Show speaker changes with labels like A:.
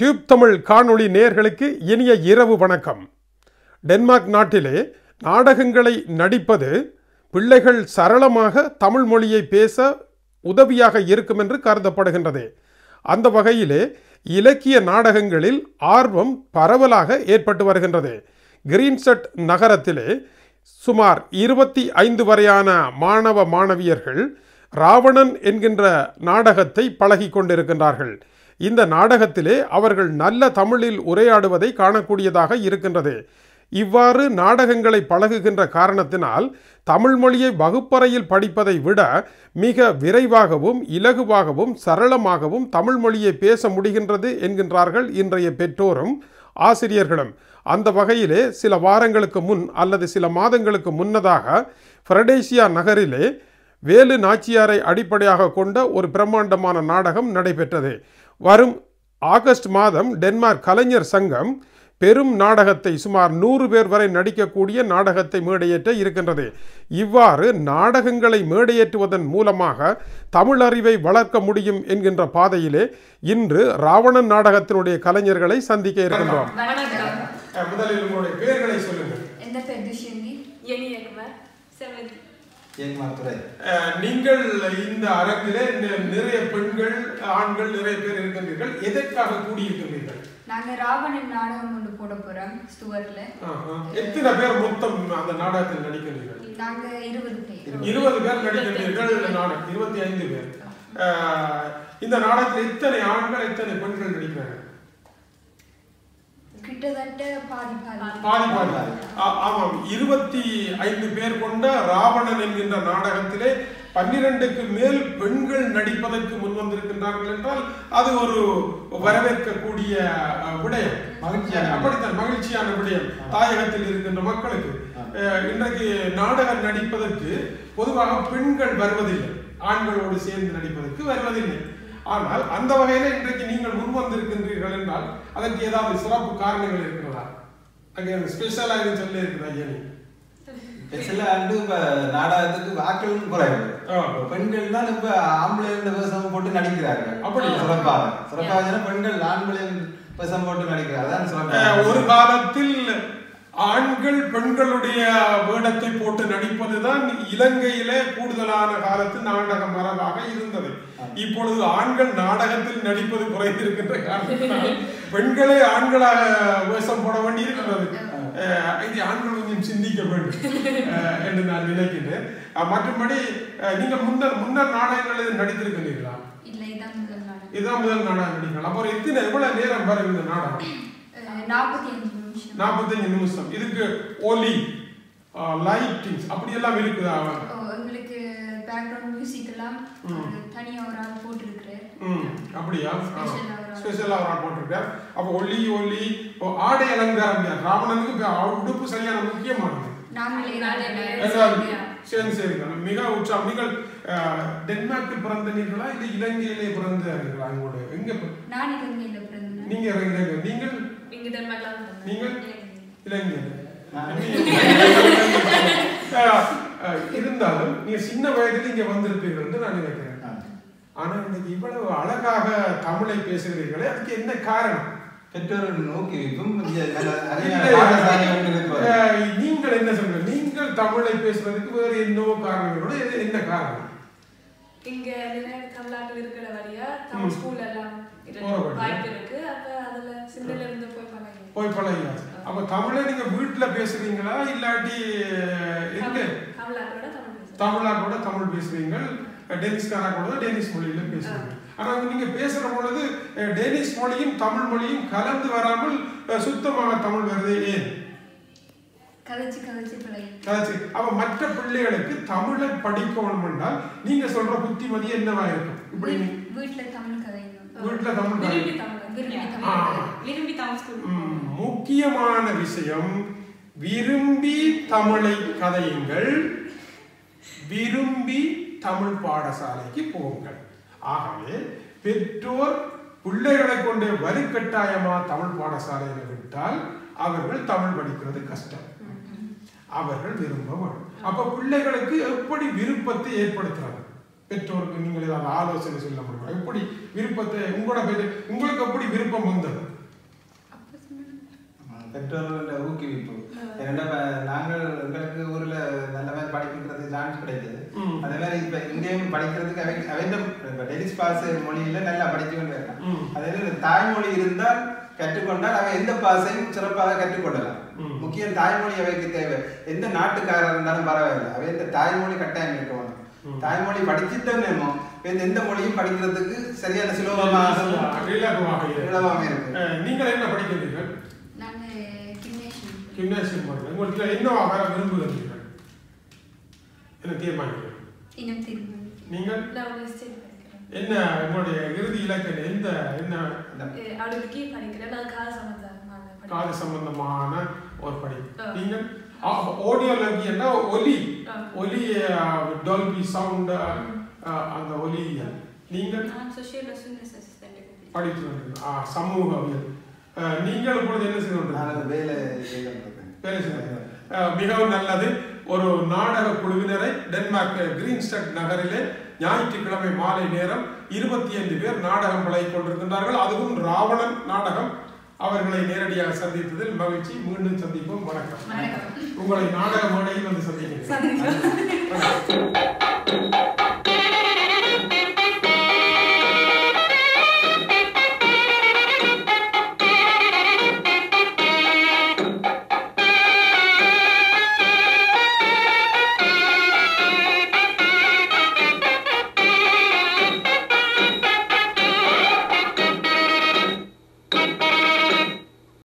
A: Tube Tamil காணொளி நேர்களுக்கு இனிய இரவு வணக்கம். டென்மார்க் நாட்டிலே நாடகங்களை நடிப்பது பிள்ளைகள் சரளமாக தமிழ் மொழியை பேச உதவியாக இருக்கும் என்று கருதப்படுகின்றது. அந்த வகையிலே இலக்கிய நாடகங்களில் ஆர்வம் பரவலாக ஏற்பட்டு வருகின்றது. கிரீன்சட் நகரத்திலே சுமார் இருபத்தி ஐந்து வரையான மாணவ மாணவியர்கள் ராவணன் என்கின்ற நாடகத்தை பழகி கொண்டிருக்கின்றார்கள். இந்த நாடகத்திலே அவர்கள் நல்ல தமிழில் உரையாடுவதை காணக்கூடியதாக இருக்கின்றது. இவ்வாறு நாடகங்களை பழகுகின்ற காரணத்தினால் தமிழ் மொழியை வகுப்பறையில் படிப்பதை விட மிக விரைவாகவும் இலகுவாகவும் சரளமாகவும் தமிழ் மொழியை பேச முடிகின்றது என்கின்றார்கள் இன்றைய பெற்றோரும் ஆசிரியர்களும். அந்த வகையிலே சில வாரங்களுக்கு முன் அல்லது சில மாதங்களுக்கு முன்னதாக ஃப்ரடேசியா நகரிலே வேலு நாச்சியாரை அடிப்படையாக கொண்ட ஒரு பிரம்மாண்டமான நாடகம் நடைபெற்றது. வரும் ஆகஸ்ட் மாதம் டென்மார்க் கலைஞர் சங்கம் பெரும் நாடகத்தை சுமார் நூறு பேர் வரை நடிக்கக்கூடிய நாடகத்தை மேடையேற்ற இருக்கின்றது. இவ்வாறு நாடகங்களை மேடையேற்றுவதன் மூலமாக தமிழ் அறிவை வளர்க்க முடியும் என்கின்ற பாதையிலே இன்று ராவணன் நாடகத்தினுடைய கலைஞர்களை சந்திக்க இருக்கின்றோம். முதலில் உங்களுடைய பேர்களை சொல்லுங்கள். நீங்கள் இந்த அரங்கிலே நிறைய பெண்கள் ஆண்கள் நிறைய பேர் இருக்கின்றீர்கள். எதற்காக கூடியிருக்கின்றீர்கள்?
B: நாங்க ராவணன் நாடகம் ஒன்று போட போறோம் ஸ்டுவர்ட்ல.
A: எத்தனை பேர் மொத்தம் அந்த நாடகத்தில் நடிக்கிறீர்கள்
B: நாங்க இருபது பேர்.
A: இருபது. பேர் நடிக்கின்றீர்கள் இந்த நாடகம். இருபத்தி ஐந்து பேர். இந்த நாடகத்தில் எத்தனை ஆண்கள் எத்தனை பெண்கள் நடிக்கிறார்கள்?
B: கிட்டத்தட்ட பாதி
A: ஆமாம். இருபத்தி ஐந்து பேர் கொண்ட ராவணன் என்கின்ற நாடகத்திலே பன்னிரண்டுக்கு மேல் பெண்கள் நடிப்பதற்கு முன் வந்திருக்கின்றார்கள் என்றால் அது ஒரு வரவேற்கக்கூடிய விடயம்.
C: மகிழ்ச்சியான
A: அப்படித்தான் மகிழ்ச்சியான விடயம். தாயகத்தில் இருக்கின்ற மக்களுக்கு. அஹ், இன்றைக்கு நாடகம் நடிப்பதற்கு பொதுவாக பெண்கள் வருவதில்லை. ஆண்களோடு சேர்ந்து நடிப்பதற்கு வருவதில்லை. ஆனால் அந்த வகையில இன்றைக்கு நீங்கள் முன் வந்திருக்கின்றீர்கள் என்றால் அதற்கு ஏதாவது சிறப்பு காரணங்கள் இருக்கிறதா? அங்கே ஸ்பெஷலாக சொல்லி இருக்கிறதா நீ
C: சில ஆண்டு இப்ப நாடகத்துக்கு வாக்களும் குறைவு பெண்கள் தான் இப்ப ஆம்பளையோட வேஷம் போட்டு நடிக்கிறார்கள்.
A: அப்படி?
C: சிறப்பாக. சிறப்பாக பெண்கள் ஆண்களின் வேஷம் போட்டு சிறப்பாக.
A: ஒரு காலத்தில் ஆண்கள் பெண்களுடைய வேடத்தை போட்டு நடிப்பதுதான் இலங்கையிலே கூடுதலான காலத்து நாடக மரபாக இருந்தது. இப்பொழுது ஆண்கள் நாடகத்தில் நடிப்பது குறைந்திருக்கின்ற காரணத்தினால் பெண்களே ஆண்களாக வேஷம் போட வேண்டி இருக்கிறது அஹ், இது ஆண்கள் கொஞ்சம் சிந்திக்க வேண்டும். என்று நான் நினைக்கின்றேன். அஹ், மற்றபடி அஹ், நீங்கள் முன்னர் முன்னர் நாடகங்களில் நடித்திருக்கிறீர்களா இதுதான் முதல் நாடகம். நடிக்கலாம் அப்போ ஒரு எத்தனை எவ்வளவு நேரம் வரும் இந்த நாடகம்?
B: நாற்பத்தி அஞ்சு
A: நாற்பத்தஞ்சு நிமிஷம். இதுக்கு ஒலி லைட்டிங்ஸ் அப்படி எல்லாம் இருக்குதா?
B: ஓ, எங்களுக்கு பேக்ரவுண்ட் மியூசிக் எல்லாம் ஒரு தனியா ஒரு ஆள் போட்டிருக்கிறார்
A: அப்படியா?
B: ஒரு ஆள்.
A: ஸ்பெஷலாக ஒரு ஆள் போட்டிருக்கார். அப்போ ஒலி ஒலி ஓ, ஆடை அலங்காரம் ராவணனுக்கு உடுப்பு சரியான முக்கியமானது.
B: நாங்களே
D: நாங்களே.
A: சரி சரி. மிக உற்சாகம் நீங்கள் டென்மார்க்கில் பிறந்தீர்களா இல்லை இலங்கையிலே பிறந்தீர்களா உங்களோட எங்க நீங்க நீங்கள்
D: இங்க டென்மார்க்ல தான்
A: நீங்கள் அஹ், இருந்தாலும் நீங்க சின்ன வயதில் இங்க வந்திருப்பீர்கள் என்று நான் நினைக்கிறேன் ஆனா இன்னைக்கு இவ்வளவு அழகாக தமிழை பேசுகிறீர்களே அதுக்கு என்ன காரணம்
C: பெற்றோர்கள் நோக்கி
A: நீங்கள் என்ன சொல்லுங்க நீங்கள் தமிழை பேசுறதுக்கு வேறு என்னவோ காரணங்களோட இது என்ன காரணம்
D: இங்க நிறைய தமிழ்நாட்டில் இருக்கிற வழியா தமிழ் ஸ்கூல் எல்லாம். வாய்ப்பு இருக்கு அப்ப அதுல இருந்து போய் பழகி.
A: போய் பழகியாச்சு அப்ப தமிழை நீங்க வீட்டுல பேசுறீங்களா? இல்லாட்டி எங்க?
D: தமிழ்
A: தமிழ்நாட்டோட தமிழ் பேசுறீங்க டெனிஸ்காரா கூட டெனிஸ் மொழியில பேசுறீங்க. ஆனா நீங்க பேசுற பொழுது டெனிஸ் மொழியும் தமிழ் மொழியும் கலந்து வராமல் அஹ், சுத்தமாக தமிழ் வருது ஏன்? அப்ப மற்ற பிள்ளைகளுக்கு தமிழை படிக்கணும் என்றால் நீங்க சொல்ற புத்திமதி என்னவா இருக்கும்? இப்படி
B: வீட்டுல தமிழ் கதைங்க
A: வீட்டுல தமிழ் முக்கியமான விஷயம் விரும்பி தமிழை கதையுங்கள் விரும்பி தமிழ் பாடசாலைக்கு போங்கள். ஆகவே பெற்றோர் பிள்ளைகளை கொண்டு வலுக்கட்டாயமா தமிழ் பாடசாலையில் விட்டால் அவர்கள் தமிழ் படிக்கிறது கஷ்டம். அவர்கள் விரும்ப வேண்டும் அப்ப பிள்ளைகளுக்கு எப்படி விருப்பத்தை ஏற்படுத்துறாங்க? பெற்றோருக்கு நீங்கள் ஏதாவது ஆலோசனை சொல்ல முடியுமா? எப்படி விருப்பத்தை உங்களோட பெற்று உங்களுக்கு எப்படி விருப்பம் வந்தது?
C: பெற்றோர்களோட ஊக்குவிப்பு. நாங்கள் எங்களுக்கு ஊர்ல நல்ல மாதிரி படிக்கிறது சான்ஸ் கிடைக்குது.
A: ம்.
C: அதே மாதிரி இப்ப இங்கேயும் படிக்கிறதுக்கு அவன் இப்ப டெலிஸ் பாஸ் மொழியில நல்லா படிச்சு கொண்டு இருக்கான்
A: ம்.
C: அதே தாய்மொழி இருந்தால் கற்றுக்கொண்டால் அவன் எந்த பாசையும் சிறப்பாக கற்றுக்கொள்ளலாம். முக்கியம் தாய்மொழி அவைக்கு தேவை. எந்த நாட்டுக்காரர் இருந்தாலும் பரவாயில்லை. அவன் இந்த தாய்மொழி கட்டாயம் இருக்கணும் தாய்மொழி படிச்சுட்டோமோ எந்த மொழியும் படிக்கிறதுக்கு சரியான சுலபமாக. இலவாம இருக்கு
A: நீங்கள் என்ன படிக்கிறீர்கள் கிம்னாசியம் பண்ணுறேன் உங்களுக்கு என்ன வர விரும்புகிறீர்கள் என்ன தீர்மானிக்கிறேன்
B: இன்னும்
A: நீங்கள் என்ன உங்களுடைய இறுதி இலக்கு எந்த என்ன. காது சம்பந்தமான ஒரு படி
D: ஆ.
A: நீங்கள் ஆடியோலஜி என்ன? ஒலி. ஒலி டால்பி சவுண்ட் அந்த ஒலியியல் நீங்கள் படித்து சமூகவியல் நீங்கள் இப்பொழுது என்ன செய்து
C: வேலை
A: வேலை. அஹ், மிகவும் நல்லது. ஒரு நாடக குழுவினரை டென்மார்க் கிரீன்ஸ்டட் நகரிலே ஞாயிற்றுக்கிழமை மாலை நேரம் இருபத்தி ஐந்து பேர் நாடகம் பழகிக் கொண்டிருக்கின்றார்கள். அதுவும் ராவணன் நாடகம். அவர்களை நேரடியாக சந்தித்ததில் மகிழ்ச்சி. மீண்டும் சந்திப்போம். வணக்கம். உங்களை நாடக மேடையில் வந்து சந்திக்கிறேன்.